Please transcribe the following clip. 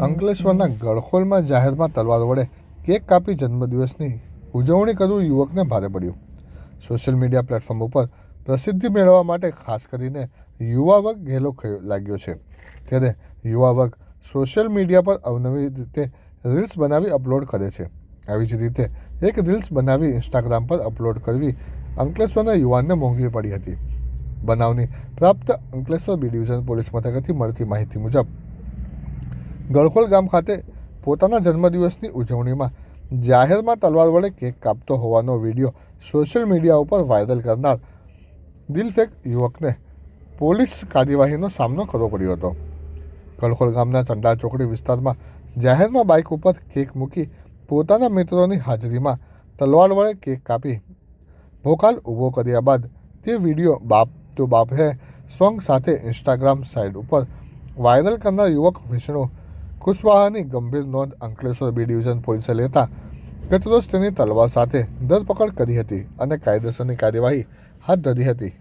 અંકલેશ્વરના ગળખોલમાં જાહેરમાં તલવાર વડે કેક કાપી જન્મદિવસની ઉજવણી કરવું યુવકને ભારે પડ્યું. સોશિયલ મીડિયા પ્લેટફોર્મ ઉપર પ્રસિદ્ધિ મેળવવા માટે ખાસ કરીને યુવા વર્ગ ઘેલો લાગ્યો છે. ત્યારે યુવા વર્ગ સોશિયલ મીડિયા પર અવનવી રીતે રીલ્સ બનાવી અપલોડ કરે છે. આવી જ રીતે એક રીલ્સ બનાવી ઇન્સ્ટાગ્રામ પર અપલોડ કરવી અંકલેશ્વરના યુવાનને મોંઘી પડી હતી. બનાવની પ્રાપ્ત અંકલેશ્વર બી ડિવિઝન પોલીસ મથકેથી મળતી માહિતી મુજબ ગળખોલ ગામ ખાતે પોતાના જન્મદિવસની ઉજવણીમાં જાહેરમાં તલવાર વડે કેક કાપતો હોવાનો વીડિયો સોશિયલ મીડિયા ઉપર વાયરલ કરનાર દિલફેક યુવકને પોલીસ કાર્યવાહીનો સામનો કરવો પડ્યો હતો. ગળખોલ ગામના ચંડા ચોકડી વિસ્તારમાં જાહેરમાં બાઇક ઉપર કેક મૂકી પોતાના મિત્રોની હાજરીમાં તલવાર વડે કેક કાપી ભોકાલ ઊભો કર્યા બાદ તે વીડિયો બાપ તો બાપ હે સોંગ સાથે ઇન્સ્ટાગ્રામ સાઇટ ઉપર વાયરલ કરનાર યુવક વિષ્ણુ કુશવાહાની ગંભીર નોંધ અંકલેશ્વર બી ડિવિઝન પોલીસે લેતા ગતરોજ તેની તલવાર સાથે ધરપકડ કરી હતી અને કાયદેસરની કાર્યવાહી હાથ ધરી હતી.